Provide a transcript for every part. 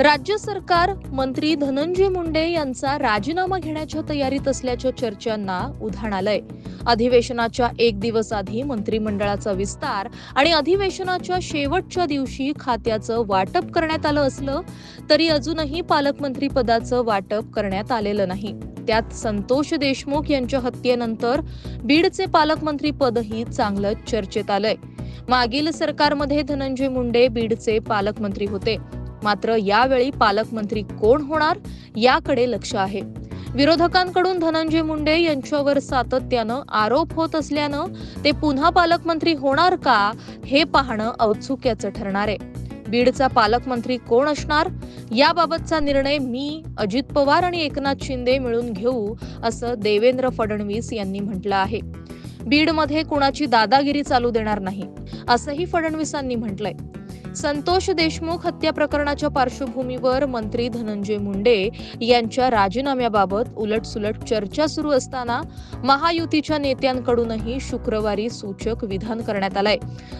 राज्य सरकार मंत्री धनंजय मुंडे यांचा राजीनामा घेण्याच्या तयारीत असल्याच्या चर्चांना उधाण आलंय. अधिवेशनाच्या एक दिवस आधी मंत्रिमंडळाचा विस्तार आणि अधिवेशनाच्या शेवटच्या दिवशी खात्याचं वाटप करण्यात आलं असलं तरी अजूनही पालकमंत्री पदाचं वाटप करण्यात आलेलं नाही. त्यात संतोष देशमुख यांच्या हत्येनंतर बीडचे पालकमंत्री पदही चांगलं चर्चेत आलंय. मागील सरकारमध्ये धनंजय मुंडे बीडचे पालकमंत्री होते. मात्र यावेळी पालकमंत्री कोण होणार याकडे लक्ष आहे. विरोधकांकडून धनंजय मुंडे यांच्यावर सातत्यानं आरोप होत असल्यानं ते पुन्हा पालकमंत्री होणार का हे पाहणं औत्सुक्याचं ठरणार आहे. बीडचा पालकमंत्री कोण असणार? याबाबतचा निर्णय मी अजित पवार आणि एकनाथ शिंदे मिळून घेऊ असं देवेंद्र फडणवीस यांनी म्हटलं आहे. बीडमध्ये कुणाची दादागिरी चालू देणार नाही असंही फडणवीसांनी म्हटलंय. संतोष देशमुख हत्या प्रकरणाच्या पार्श्वभूमीवर मंत्री धनंजय मुंडे यांच्या राजीनाम्याबाबत उलटसुलट चर्चा सुरू असताना महायुतीच्या नेत्यांकडूनही शुक्रवारी सूचक विधान करण्यात आलंय.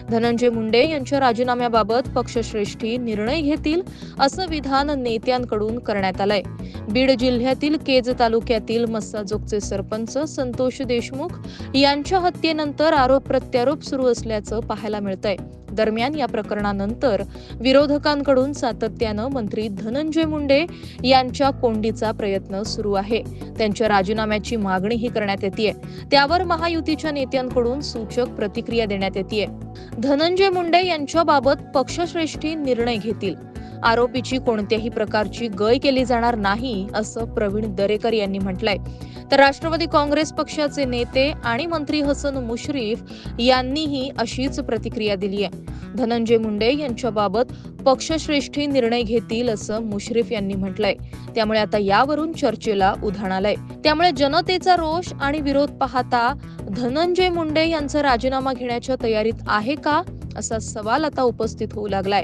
धनंजय मुंडे यांच्या राजीनाम्याबाबत पक्षश्रेष्ठी निर्णय घेतील असं विधान नेत्यांकडून करण्यात आलंय. बीड जिल्ह्यातील केज तालुक्यातील मस्साजोगचे सरपंच संतोष देशमुख यांच्या हत्येनंतर आरोप प्रत्यारोप सुरू असल्याचं पाहायला मिळतंय. दरम्यान या प्रकरणानंतर विरोधकांकडून सातत्यानं मंत्री धनंजय मुंडे यांच्या कोंडीचा प्रयत्न सुरू आहे. त्यांच्या राजीनाम्याची मागणीही करण्यात येते त्यावर महायुतीच्या नेत्यांकडून सूचक प्रतिक्रिया देण्यात येते धनंजय मुंडे यांच्याबाबत पक्षश्रेष्ठी निर्णय घेतील. आरोपीची कोणत्याही प्रकारची गय केली जाणार नाही असं प्रवीण दरेकर यांनी म्हटलंय. तर राष्ट्रवादी काँग्रेस पक्षाचे नेते आणि मंत्री हसन मुश्रीफ यांनीही अशीच प्रतिक्रिया दिली आहे. धनंजय मुंडे यांच्याबाबत पक्षश्रेष्ठी निर्णय घेतील असं मुश्रीफ यांनी म्हटलंय. त्यामुळे आता यावरून चर्चेला उधाण आलंय. त्यामुळे जनतेचा रोष आणि विरोध पाहता धनंजय मुंडे यांचा राजीनामा घेण्याच्या तयारीत आहे का असा सवाल आता उपस्थित होऊ लागलाय.